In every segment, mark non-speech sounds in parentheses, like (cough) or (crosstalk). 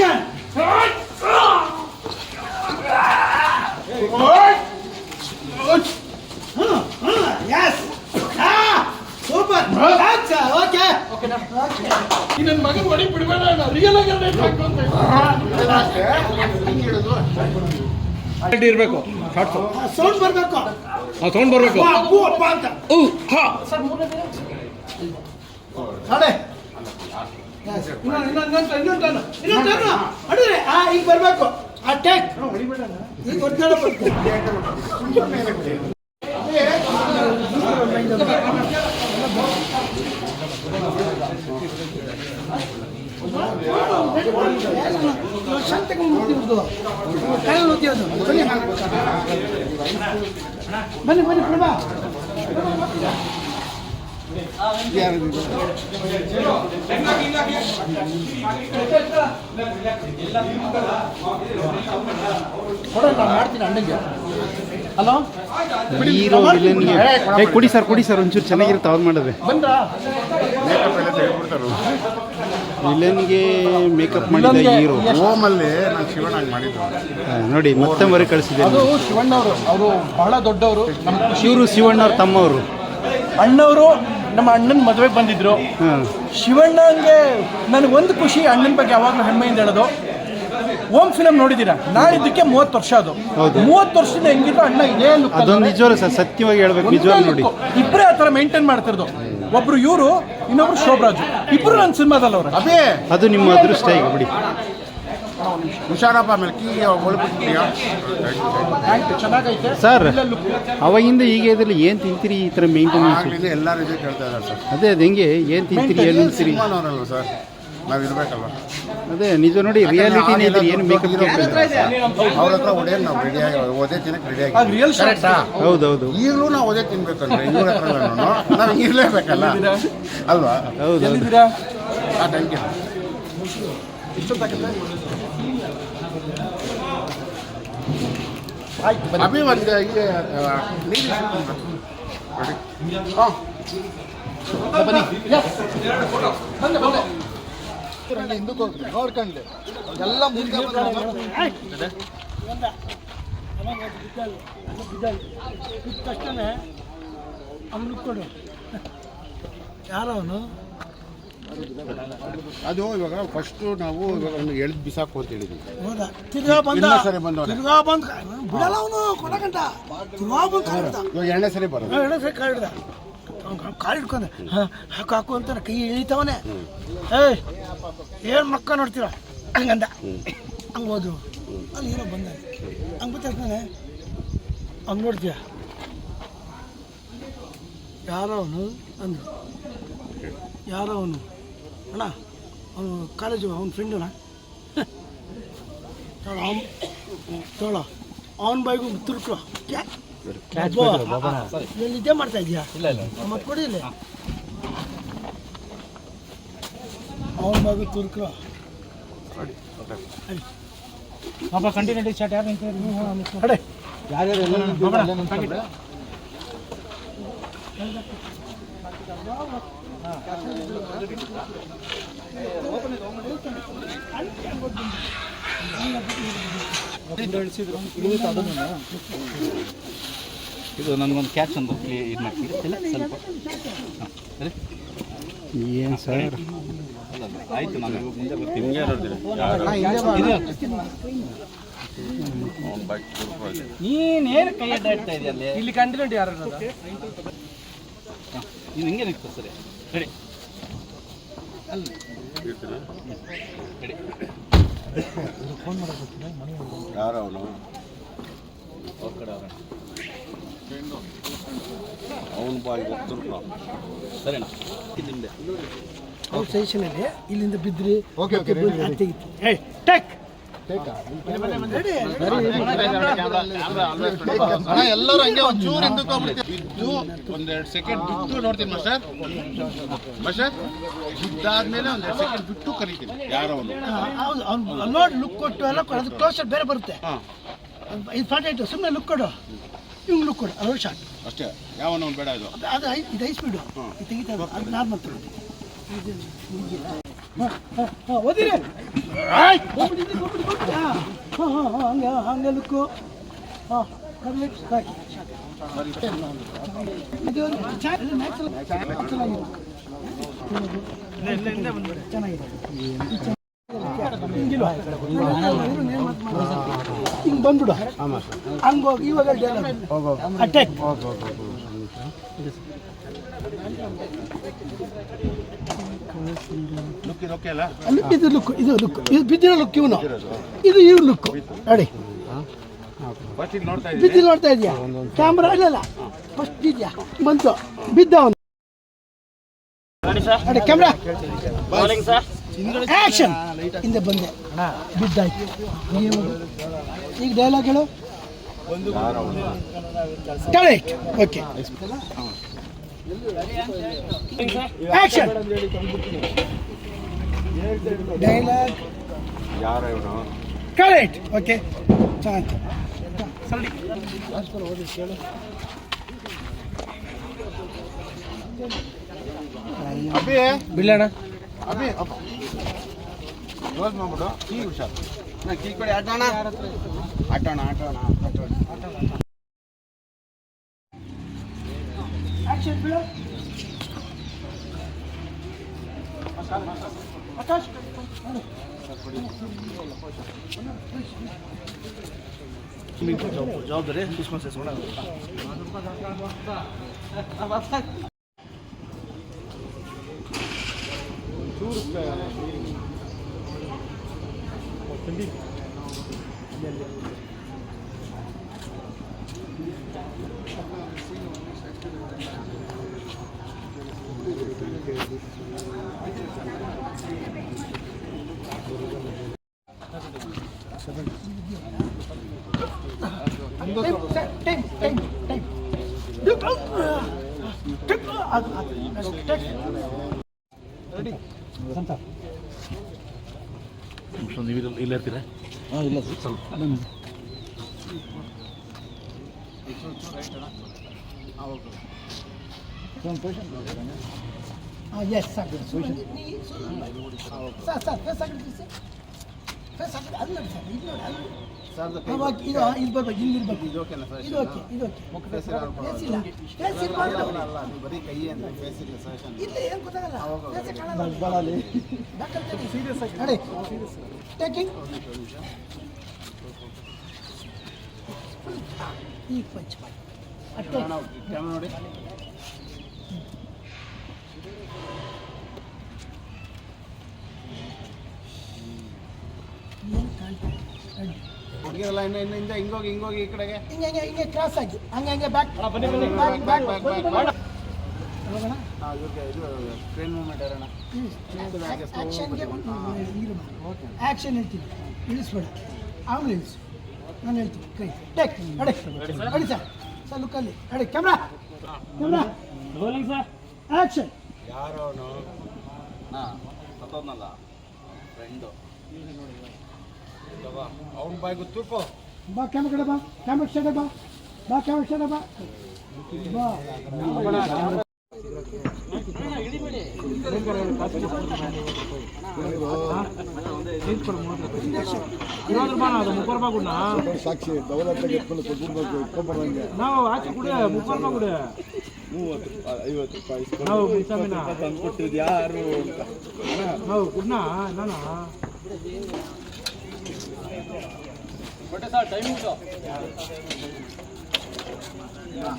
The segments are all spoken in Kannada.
ಆಕ್ಷನ್ ಎಸ್ ಸೂಪರ್ ಓಕೆ ನನ್ನ ಮಗನ ಹೊಡಿ ಬಿಡಬೇಡ ರಿಯಲ್ ಆಗಿ ಇರಬೇಕು. ಶಾರ್ಟ್ಸು ಸೌಂಡ್ ಬರಬೇಕು. ಸೌಂಡ್ ಬರಬೇಕು. ಅಪ್ಪು ಅಂತ. ಹಾ. ಅಡೆ ಇನ್ನೊಂದು ಇನ್ನೊಂದು ಅಡಿದ್ರೆ ಆ ಈಗ ಬರಬೇಕು. ಆ ಈಗ (laughs) ಬನ್ನಿ ಬನ್ನಿ ಪ್ರಭಾ ಮಾಡ್ತೀನಿ ಅಣ್ಣಂಗೆ ಹಲೋ? ಹೀರೋ ವಿಲನ್ಗೆ ಏ ಕೊಡಿ ಸರ್ ಕೊಡಿ ಸರ್ ಒಂಚೂರು ಚೆನ್ನಾಗಿರುತ್ತೆ ಅವ್ರು ಮಾಡಿದ್ರೆ ಬಂದ್ರಾ? ವಿಲನ್ಗೆ ಮೇಕಪ್ ಮಾಡಿದ ಹೀರೋ. ಹೋಮಲ್ಲಿ ನಾನು ಶಿವನಾಗಿ ಮಾಡಿದ್ದು. ನೋಡಿ ಮತ್ತೆ ಮರಿ ಕಳಿಸಿದೆ ಅದು ಶಿವಣ್ಣವರು ಅವರು ಬಹಳ ದೊಡ್ಡವರು. ನಮ್ಮ ಶಿವರು ಶಿವಣ್ಣ ಅವ್ರ ತಮ್ಮವರು. ಅಣ್ಣವರು ನಮ್ಮ ಅಣ್ಣನ ಮದುವೆಗೆ ಬಂದಿದ್ರು. ಶಿವಣ್ಣಂಗೆ ನನಗೆ ಒಂದು ಖುಷಿ ಅಣ್ಣನ ಬಗ್ಗೆ ಯಾವಾಗಲೂ ಹೆಮ್ಮೆಯಿಂದ ಹೇಳೋದು. ಓಮ್ ಫಿಲಮ್ ನೋಡಿದ್ದೀರಾ ನಾಳಿದ್ದಕ್ಕೆ ಮೂವತ್ತು ವರ್ಷ ಅದು. ಮೂವತ್ತು ವರ್ಷದಿಂದ ಹೆಂಗಿದ್ರು ಅಣ್ಣ ಇದೇ ಅದೊಂದು ಸರ್ ಸತ್ಯವಾಗಿ ಹೇಳ್ಬೇಕು ನಿಜವಾಗಿ ನೋಡಿ. ಇಬ್ಬರೇ ಆ ಥರ ಮೇಂಟೈನ್ ಮಾಡ್ತಿರೋದು. ಒಬ್ರು ಇವರು ಇನ್ನೊಬ್ರು ಶೋಭರಾಜು. ಇಬ್ಬರು ನನ್ನ ಸಿನಿಮಾದಲ್ಲಿ ಅವರು ಅದೇ ಅದು ನಿಮ್ಮ ಅದೃಷ್ಟ ಈಗ ಬಿಡಿ. ಹುಷಾರಪ್ಪ ಆಮೇಲೆ ಕೀಗೆ ಒಳಬಿಟ್ಟಿದ್ಯಾ ಚೆನ್ನಾಗೈತೆ. ಸರ್. ಅವಾಗಿಂದ ಈಗ ಇದ್ರಲ್ಲಿ ಏನು ತಿಂತೀರಿ ಈ ಥರ ಮೇಂಟೆನೆನ್ಸ್ ಆಗ್ಲಿಂದ ಎಲ್ಲರೂ ಇದೇ ಕೇಳ್ತಾ ಇದ್ದಾರೆ ಸರ್. ಅದೇ ಅದು ಹೆಂಗೆ? ಏನು ತಿಂತೀರಿ ಏನು ತಿಂತೀರಿ? ಸಿನಿಮಾನವರಲ್ವ ಸರ್. ನಾವು ಇರ್ಬೇಕಲ್ವ? ಅದೇ ನಿಜ ನೋಡಿ ರಿಯಾಲಿಟಿನೇ ಇದ್ರೆ ಏನು ಮೇಕಪ್ ಅವ್ರ ಹತ್ರ ಒಡೆಯನ್ ನಾವು ರೆಡಿಯಾಗಿ ಒದೇ ತಿನ್ನಕ್ಕೆ ರೆಡಿ ಆಗಿ. ರಿಯಲ್ ಹೌದು ಹೌದು ಈಗಲೂ ನಾವು ಒದೇ ತಿನ್ಬೇಕಂದ್ರೆ ಇವ್ರ ಹತ್ರ ನಾವು ಇರ್ಲೇಬೇಕಲ್ಲ? ಅಲ್ವಾ? ಹೌದು ಆ ಥ್ಯಾಂಕ್ ಯು ಆಯ್ತು ಬನ್ನಿ ಅಭಿ ಒಂದು ಈಗ ನೀರು ಹಾಂ ಬನ್ನಿ Yes. ಬಂದೆ ಬಂದೆ ಹಿಂದಕ್ಕೆ ಹೋಗ್ತೀನಿ ನೋಡ್ಕೊಂಡೆ ಎಲ್ಲ ಮುಂದೆ ತಕ್ಷಣ ಅವನು ಕೊಡು ಯಾರು ಅವನು ಅದು ಇವಾಗ ಫಸ್ಟ್ ನಾವು ಇವಾಗ ಎಳ್ದು ಬಿಸಾಕು ಅಂತ ಹೇಳಿದ್ವಿ. ಹೌದಾ? ತಿರ್ಗಾ ಬಂದ? ಇನ್ನೊಂದ್ ಸರಿ ಬಂದವ್ನೆ. ತಿರ್ಗಾ ಬಂದ ಬಿಡಲ್ಲ ಅವನು ಕೊಡಕಂಟ ತಿರ್ಗಾ ಬಂದ ಕಾಲಿಡ್ದ ಇವಾಗ ಎರಡನೇ ಸರಿ ಬರೋದು. ಎರಡನೇ ಸರಿ ಕಾಲಿಡ್ದ ಅವ್ನು ಕಾಲು ಹಿಡ್ಕೊಂಡೆ ಹಾ ಹಾಕು ಹಾಕು ಅಂತಾನೆ ಕೈ ಇಳಿತವನೆ ಏಯ್ ಏನು ಮಕ್ಕ ನೋಡ್ತೀರ? ಹಂಗಂದ. ಹಂಗೆ ಹೋದ್ರು. ಅಲ್ಲಿ ಏನೋ ಬಂದ. ಹಂಗೆ ಬರ್ತಾನೆ ಹಂಗೆ ನೋಡ್ತೀಯ? ಯಾರವನು? ಅವನು ಅಂದ್ರು. ಯಾರವನು? ಅವನು ಅಣ್ಣ ಅವನು ಕಾಲೇಜು ಅವ್ನ ಫ್ರೆಂಡ್ ಅಣ್ಣ. ಅವನು ತೋಳ ಅವನ ಬಾಯಿಗೂ ತುರ್ಕೊ. ಎಲ್ಲಿ ಇದೇ ಮಾಡ್ತಾ ಇದೀಯಾ ಮತ್ತೆ ಕೊಡಿ ಇಲ್ಲಿ. ಅವನ ಬಾಯಿಗೂ ತುರ್ಕೊ. ಪಾಪ ಕಂಟಿನ್ಯೂಟಿ ಚಾಟ್ ಯಾರು ಕಡೆ. ಇದು ನನಗೊಂದು ಕ್ಯಾಚ್ ಒಂದು ಇದು ಮಾಡ್ತೀನಿ. ಸ್ವಲ್ಪ. ಏನು ಸರ್? ಆಯ್ತು ನಾನು ಮುಂದೆ ಬರ್ತೀನಿ. ನೀನೇನು ಕೈ ಅಡ್ಡಾಡ್ತಾ ಇದೆಯಲ್ಲ ಇಲ್ಲಿ ಕಂಟಿನ್ಯೂಟಿ ಯಾರು ನೀನು ಹಿಂಗೆ ನಿಂತು ಸರಿ. ರೆಡಿ ಯಾರು ಅವನು? ಅವನ ಬಾಯಿ ಸರಿನಾ? ನಿಮ್ಮದೆ ಅವ್ರ ಸ್ಟೇಷನಲ್ಲಿ ಇಲ್ಲಿಂದ ಬಿದ್ರಿ ಓಕೆ ಓಕೆ. ಏಯ್ ಟೆಕ್ ಎಲ್ಲರೂ ಹಂಗೆ ಒಂಚೂರು ಹಿಂದಕ್ಕೆ ಹೋಗ್ಬಿಡ್ತೀವಿ ಬಿದ್ದು ಒಂದೆರಡು ಸೆಕೆಂಡ್ ಬಿಟ್ಟು ನೋಡ್ತೀನಿ ಮಾಸ್ಟರ್. ಮಾಸ್ಟರ್ ಬಿದ್ದಾದ್ಮೇಲೆ ಒಂದೆರಡು ಸೆಕೆಂಡ್ ಬಿಟ್ಟು ಕರಿತೀನಿ. ಯಾರು ನೋಡಿ ಲುಕ್ ಕೊಟ್ಟು ಎಲ್ಲ ಕೊಡು. ಅದು ಕ್ಲೋಸರ್ ಬೇರೆ ಬರುತ್ತೆ. ಹಾಂ. ಇದು ಫಾರ್ಟಿ ಸುಮ್ಮನೆ ಲುಕ್ ಕೊಡು. ಇವ್ನು ಲುಕ್ ಕೊಡು. ಅದು ಶಾಟ್ ಅಷ್ಟೇ. ಯಾವನೋ ಬೇಡ ಇದು. ಅದು ಐ ಇದು ಐ ಸ್ಪೀಡು ತೆಗಿತಾ ಅದು ನಾರ್ಮಲ್ ತಗೊಳ್ಳಿ. ಹಾಂ ಹಾಂ ಹಾಂ ಓದಿರಿ. ಹಂಗೆ ಹಂಗೆ ಲುಕ್ಕು. ಹಾಂ. ಚೆನ್ನಾಗಿದೆ? ಹಿಂಗ್ ಬಂದ್ಬಿಡು. ಹಂಗೋಗಿ ಇವಾಗ ಅಟ್ಯಾಕ್ ಅಲ್ಲ ಇದು ಲುಕ್ ಇದು ಲುಕ್ ಇದು ಬಿದ್ದಿರೋ ಲುಕ್ ಇವನು. ಇದು ಇವ್ರ ಲುಕ್ ನೋಡಿ ಬಿದ್ದಿ ನೋಡ್ತಾ ಇದೆಯಾ? ಕ್ಯಾಮ್ರಾ ಇಲ್ಲ ಫಸ್ಟ್ ಇದೆಯಾ ಬಂತು. ಬಿದ್ದ ಅವನು. ನೋಡಿ ಕ್ಯಾಮ್ರಾ ಆಕ್ಷನ್ ಹಿಂದೆ ಬಂದೆ. ಬಿದ್ದಾಯ್ತು. ಈಗ ಡೈಲಾಗ್ ಹೇಳು. ಕರೆಕ್ಟ್ ಓಕೆ ಡೈಲಾಗ್ ಯಾರ ಇವನು ಕರೆಕ್ಟ್ ಓಕೆ ಚೆನ್ನಾಗಿ ಅಭಿ ಬಿಡೋಣ ಅಭಿ ಕ್ಲೋಸ್ ಮಾಡ್ಬಿಡು ಕೀ ಹುಷಾರ್ ಕೀ ಕೊಡಿ ಆಟೋಣ ಆಟೋಣ ಆಟೋಣ ಆಟೋಣ ಆಕ್ಷನ್ ಬಿಡು ಆಕಾಶ್ ಜವಾಬ್ದಾರಿ ಸುಷ್ಮಾ ಟೈಮ್ ಟೈಮ್ ಟೈಮ್ ಅದು ಅದು ರೆಡಿ ಸಂತ ನೀವು ಇಲ್ಲ ಇರ್ತೀರಾ ಹಾಂ ಎಸ್ ಸಾಕು ಸರ್ ಸರ್ ಫೇಸ್ ಹಾಕಿಡ್ತೀವಿ ಸರ್ ಫೇಸ್ ಹಾಕಿದ್ರೆ ಅಲ್ಲಿ ನೋಡಿ ಸರ್ ಇದು ನೋಡಿ ಅಲ್ಲಿ ಅವಾಗ ಇದು ಇಲ್ಲಿ ಬರ್ಬೇಕು ಇಲ್ಲಿ ಇರ್ಬೇಕು ಇದು ಓಕೆ ಇದು ಓಕೆ ಇದು ಓಕೆ. ಫೇಸ್ ಇಲ್ಲ. ಫೇಸ್ ಇರ್ಬಾರ್ದು ಇಲ್ಲ. ಏನು ಗೊತ್ತಾಗಲ್ಲ. ಫೇಸೇ ಕಾಣಲ್ಲ. ಸೀರಿಯಸ್ ಆಗಿ ನೋಡಿ. ಟೇಕಿಂಗ್ ಈಗ ಪಂಚ್ ಮಾಡಿ ಅಷ್ಟೇ ನೋಡಿ ಏನು ಕಾಣ್ತಾ ನೋಡಿ ಹುಡುಗಿರಲ್ಲ ಇನ್ನು ಇನ್ನು ಹಿಂದೆ ಹಿಂಗೋಗಿ ಹಿಂಗೋಗಿ ಈ ಕಡೆಗೆ ಹಿಂಗೆ ಹಿಂಗೆ ಹಿಂಗೆ ಕ್ರಾಸ್ ಆಗಿ ಹಂಗೆ ಹಂಗೆ ಬ್ಯಾಕ್ ಬನ್ನಿ, ಬನ್ನಿ, back back back, back, back, back. ಹೋಗೋಣ ಹಾಂ ಇವ್ರಿಗೆ ಇದು ಟ್ರೈನ್ ಮೂವ್ಮೆಂಟ್ ಇರೋಣ ಆ್ಯಕ್ಷನ್ಗೆ ಆ್ಯಕ್ಷನ್ ಹೇಳ್ತೀನಿ ಇಳಿಸ್ಬೇಡ ಆಮೇಲೆ ಇಳಿಸು ನಾನು ಹೇಳ್ತೀನಿ. ಕೈ ಟೇಕ್ ಅಡೆ ಅಡಿ ಸರ್. ಸರ್ ಲುಕ್ಕಲ್ಲಿ ಅಡೆ ಕ್ಯಾಮ್ರಾ ಕ್ಯಾಮ್ರಾ ಆ್ಯಕ್ಷನ್ ಯಾರು ಅವನು? ಸತ್ತೋದ್ನಲ್ಲ ಫ್ರೆಂಡು ಅವನ ಬಾಯಿ ಗೊತ್ತು ಬಾ ಕ್ಯಾಮ್ರಾ ಕಡೆ ಬಾ. ಕ್ಯಾಮ್ರಾ ಸೈಡ್ ಬಾ. ಬಾ ಕ್ಯಾಮ್ರಾ ಸೈಡ್ ಬಾ. ಬಾ. ಸಾಕ್ಷಿ ದೌಲತ್ತಾಗ ಎತ್ಕೊಂಡು ಇಟ್ಕೊಂಡ್ಬರಂಗೆ. ನಾವು ಆಚೆ ಕೊಡು ಮುಪ್ಪಾರು ಕೂಡ. ಮೂವತ್ತು ಐವತ್ತು ರೂಪಾಯಿ ನಾವು ತಂದು ಕೊಟ್ಟಿದ್ದು ಯಾರು ಅಂತ ನಾವು ಕುಡ್ನ ನಾನ? ಹಾಂ ಹಾಂ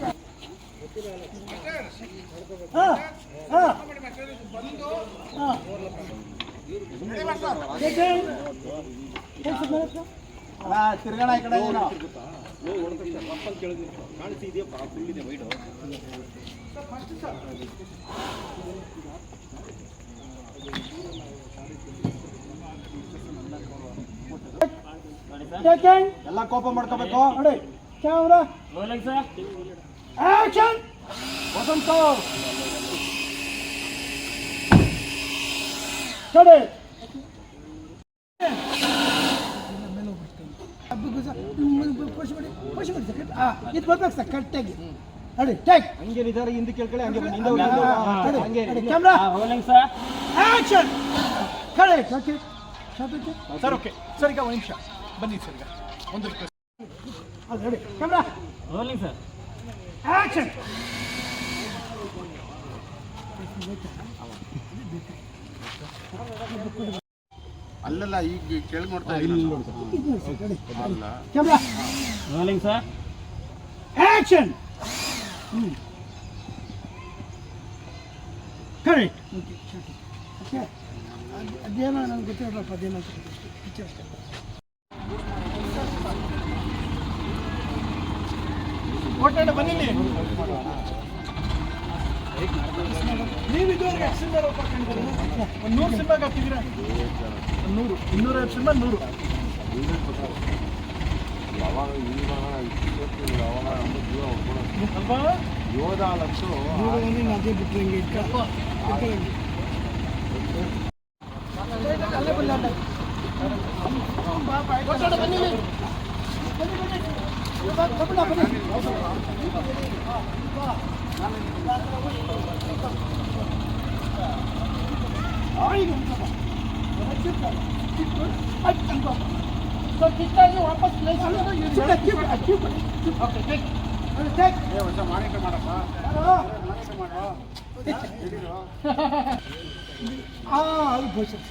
ಹಾಂ ತಿರ್ಗಾಣ ಈ ಕಡೆ ಏನೋ ಎಲ್ಲ ಕೋಪ ಮಾಡ್ಕೋಬೇಕು. ನೋಡಿ. ಕ್ಯಾಮ್ರಾ ಆಕ್ಷನ್ ವಸಂತ ಕಡೆ ಖುಷಿ ಮಾಡಿ ಖುಷಿ ಮಾಡಿ ಸರ್ ಹಾಂ ಇದು ಬರ್ಬೇಕು ಸರ್ ಕರೆಕ್ಟಾಗಿ ಅಡಿ ಟೇಕ್ ಹಂಗೆ ನಿಧಾನ ಹಿಂದೆ ಕೇಳ್ಕೊಳ್ಳಿ ಹಂಗೆ ಬನ್ನಿ ಹಿಂದೆ ಹೋಗಿ, ಹಿಂದೆ ಹೋಗಿ. ಹಾ, ಹಂಗೆ camera action correct okay sir okay sir ಈಗ ಒಂದು ನಿಮಿಷ. ಬನ್ನಿ ಸರ್ ಈಗ. ಒಂದು ರಿಕ್ವೆಸ್ಟ್ ಅದು ready camera rolling sir action ಅಲ್ಲಲ್ಲ ಈಗ ಕೇಳಿ ನೋಡ್ತಾ ಇಲ್ಲ camera. Rolling sir action correct okay okay ಅದೇನೋ ನನಗೆ ಗೊತ್ತಿರಲ್ಲಪ್ಪ ಅದೇನೋ. ಪಿಕ್ಚರ್ ಅಷ್ಟೇ. ಒಟ್ಟಾರೆ ಬನ್ನಿ. ನೀವು ಇದುವರೆಗೆ ಎಷ್ಟು ಸಿನಿಮಾ ಒಂದು ನೂರು ಸಿನಿಮಾಗೆ ಹಾಕ್ತಿದ್ದೀರ? ನೂರು. ಇನ್ನೂರೈವತ್ತು ಸಿನಿಮಾ ನೂರು. ಯೋಧ ಲಕ್ಷ ಅದೇ ಬಿಟ್ಟರೆ. ಅಲ್ಲೇ ಬನ್ನಿ. ಬನ್ನಿ ಬನ್ನಿ, ಬನ್ನಿ. ಬನ್ನಿ. ಆಯ್ತು, ಸ್ವಲ್ಪ. ಚಿಕ್ಕ, ಚಿಕ್ಕ, ಆಯ್ತು, ಅನ್ಕೋ. ಸ್ವಲ್ಪ ಕಿತ್ತಾಗಿ ವಾಪಸ್ place ಅಲ್ಲಿ ಸುಮ್ನೆ keep, keep, keep. Okay, take. ಹೇಳಿ, take. ಯಾರು? ಆ ಅದು ಘೋಷಣೆ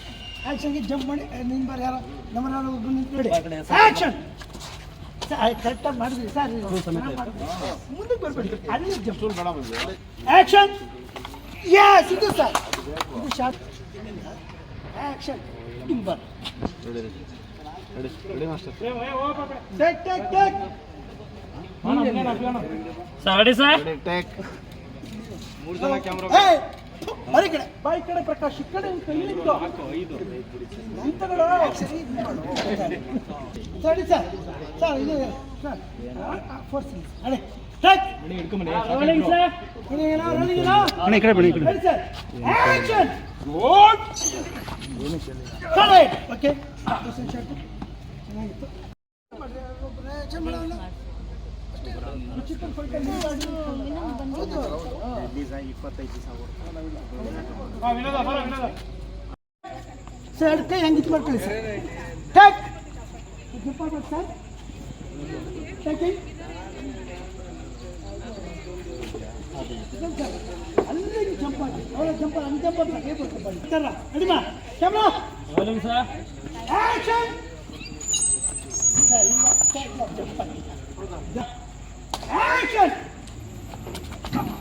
ಆ್ಯಕ್ಷನ್ಗೆ ಜಂಪ್ ಮಾಡಿ ನಿನ್ನ ಬಾರಿ ಯಾರೋ ನಮ್ಮ ಯಾರೋ ಒಬ್ರು ನಿಂತ್ಬಿಡಿ ಆ್ಯಕ್ಷನ್ ಕರೆಕ್ಟಾಗಿ ಮಾಡಿದ್ರಿ ಸರ್ ಮುಂದಕ್ಕೆ ಬರ್ಬೇಡಿ ಅಲ್ಲಿ ಜಂಪ್ ಆ್ಯಕ್ಷನ್ ಯಸ್ ಇದು ಸರ್ ಇದು ಶಾರ್ಟ್ ಆ್ಯಕ್ಷನ್ ಹಿಂಗೆ ಬರ್ take take take sir ready sir ಏಯ್ ಬರೀ ಕಡೆ ಬಾಯಿ ಕಡೆ ಪ್ರಕಾಶ್ ಈ ಕಡೆ ಒಂದು ಕೈ ನಿಂತು ನಿಂತುಗಳು. ಸರಿ. ಸರ್ ಸರ್ ಇದು ಸರ್ ಫೋರ್ಸ್ ಅಡೆ ಟೇಕ್ ರೋಲಿಂಗ್ ಸರ್ ಅಣ್ಣ ಈ ಕಡೆ ಬನ್ನಿ ಈ ಕಡೆ Ready, sir? Action! Okay. ಚೆನ್ನಾಗಿತ್ತು. ಮಾಡಿ. ಸರ್ ಕೈ ಹಂಗಿತ್ತು ಮಾಡ್ಕೊಳ್ಳಿ ಸರ್ ಟೇಕ್ ಮಾಡ್ಬೇಕು ಸರ್ ಟೇಕಿಂಗ್ ಅಲ್ಲಿಗೆ ಜಂಪ್ ಮಾಡಿ ಅವಳ ಜಂಪ್ ಹಂಗೆ ಜಂಪ್ ಅಂತ ಕೈ ಬರ್ತಾರೆ ಅಡಿಮಾ camera rolling sir action sir ಇಲ್ಲ ಟೇಕ್ ಜಂಪ್ ಮಾಡಿ ಆಕ್ಷನ್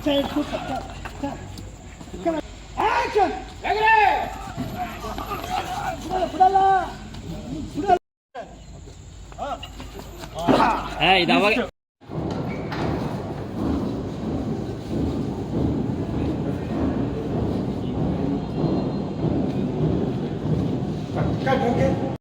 ಸೈಡ್ ಕೂತ